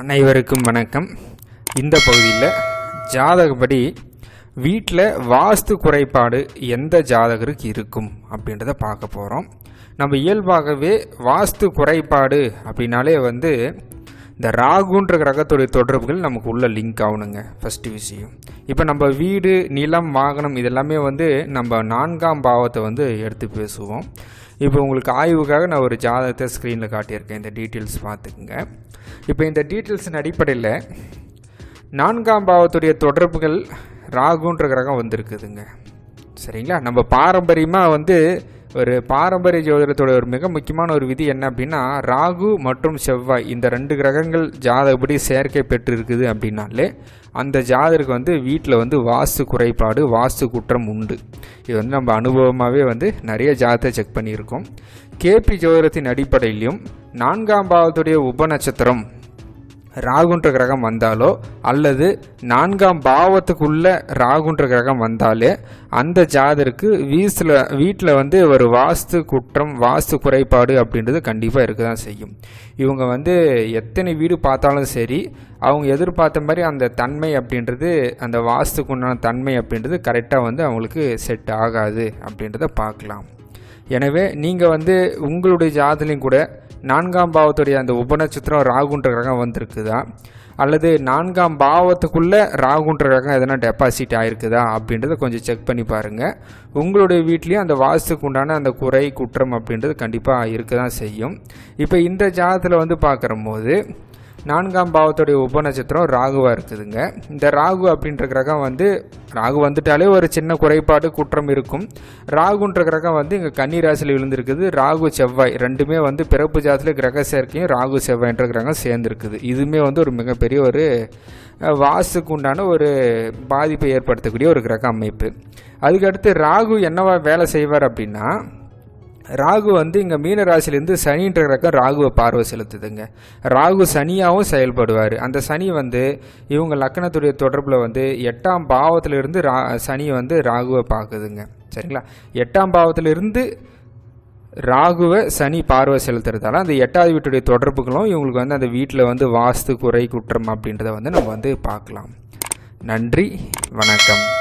அனைவருக்கும் வணக்கம். இந்த பகுதியில் ஜாதகப்படி வீட்டில் வாஸ்து குறைபாடு எந்த ஜாதகருக்கு இருக்கும் அப்படின்றத பார்க்க போகிறோம் நம்ம இயல்பாகவே வாஸ்து குறைபாடு அப்படின்னாலே வந்து இந்த ராகுன்ற கிரகத்துடைய தொடர்புகள் நமக்கு உள்ள லிங்க் ஆகணுங்க ஃபஸ்ட்டு விஷயம். இப்போ நம்ம வீடு நிலம் வாகனம் இதெல்லாமே வந்து நம்ம நான்காம் பாவத்தை வந்து எடுத்து பேசுவோம். இப்போ உங்களுக்கு ஆய்வுக்காக நான் ஒரு ஜாதகத்தை ஸ்க்ரீனில் காட்டியிருக்கேன். இந்த டீட்டெயில்ஸ் பார்த்துக்குங்க. இப்போ இந்த டீட்டெயில்ஸின் அடிப்படையில் நான்காம் பாவத்துடைய தொடர்புகள் ராகுன்ற கிரகம் வந்திருக்குதுங்க. சரிங்களா? நம்ம பாரம்பரியமாக வந்து ஒரு பாரம்பரிய ஜோதிடத்தோட ஒரு மிக முக்கியமான ஒரு விதி என்ன அப்படின்னா ராகு மற்றும் செவ்வாய் இந்த ரெண்டு கிரகங்கள் ஜாதகப்படி செயற்கை பெற்று இருக்குது அப்படின்னாலே அந்த ஜாதகருக்கு வந்து வீட்டில் வந்து வாஸ்து குறைபாடு வாஸ்து குற்றம் உண்டு. இது வந்து நம்ம அனுபவமாகவே வந்து நிறைய ஜாதகத்தை செக் பண்ணியிருக்கோம். கேபி ஜோதிடத்தின் அடிப்படையிலையும் நான்காம் பாவத்துடைய உபநட்சத்திரம் ராகுன்ற கிரகம் வந்தாலோ அல்லது நான்காம் பாவத்துக்குள்ள ராகுன்ற கிரகம் வந்தாலே அந்த ஜாதருக்கு வீசில் வீட்டில் வந்து ஒரு வாஸ்து குற்றம் வாஸ்து குறைபாடு அப்படின்றது கண்டிப்பாக இருக்க தான் செய்யும். இவங்க வந்து எத்தனை வீடு பார்த்தாலும் சரி அவங்க எதிர்பார்த்த மாதிரி அந்த தன்மை அப்படின்றது அந்த வாஸ்துக்கு உண்டான தன்மை அப்படின்றது கரெக்டாக வந்து அவங்களுக்கு செட் ஆகாது அப்படின்றத பார்க்கலாம். எனவே நீங்கள் வந்து உங்களுடைய ஜாதலையும் கூட நான்காம் பாவத்துடைய அந்த உபநட்சத்திரம் ராகுன்ற கிரகம் வந்திருக்குதா? அல்லது நான்காம் பாவத்துக்குள்ளே ராகுன்ற கிரகம் எதனா டெபாசிட் ஆகிருக்குதா அப்படின்றத கொஞ்சம் செக் பண்ணி பாருங்கள் உங்களுடைய வீட்லேயும் அந்த வாஸ்துக்கு உண்டான அந்த குறை குற்றம் அப்படின்றது கண்டிப்பாக இருக்க தான் செய்யும். இப்போ இந்த ஜாதத்தில் வந்து பார்க்குற போது நான்காம் பாவத்துடைய உபநட்சத்திரம் ராகுவாக இருக்குதுங்க. இந்த ராகு அப்படின்ற கிரகம் வந்து ராகு வந்துட்டாலே ஒரு சின்ன குறைபாடு குற்றம் இருக்கும். ராகுன்ற கிரகம் வந்து இங்கே கன்னி ராசியில் விழுந்திருக்குது. ராகு செவ்வாய் ரெண்டுமே வந்து பிறப்பு ஜாதத்தில் கிரக சேர்க்கையும் ராகு செவ்வாய்ன்ற கிரகம் சேர்ந்துருக்குது. இதுவுமே வந்து ஒரு மிகப்பெரிய ஒரு வாசுக்கு உண்டான ஒரு பாதிப்பை ஏற்படுத்தக்கூடிய ஒரு கிரக அமைப்பு. அதுக்கடுத்து ராகு என்னவா வேலை செய்வார் அப்படின்னா ராகு வந்து இங்கே மீன ராசிலேருந்து சனின்ற ரகம் ராகுவை பார்வை செலுத்துதுங்க. ராகு சனியாகவும் செயல்படுவார். அந்த சனி வந்து இவங்க லக்கணத்துடைய தொடர்பில் வந்து எட்டாம் பாவத்திலிருந்து ரா சனி வந்து ராகுவை பார்க்குதுங்க. சரிங்களா? எட்டாம் பாவத்திலிருந்து ராகுவை சனி பார்வை செலுத்துறதால அந்த எட்டாவது வீட்டுடைய தொடர்புகளும் இவங்களுக்கு வந்து அந்த வீட்டில் வந்து வாஸ்து குறை குற்றம் அப்படின்றத வந்து நம்ம வந்து பார்க்கலாம். நன்றி வணக்கம்.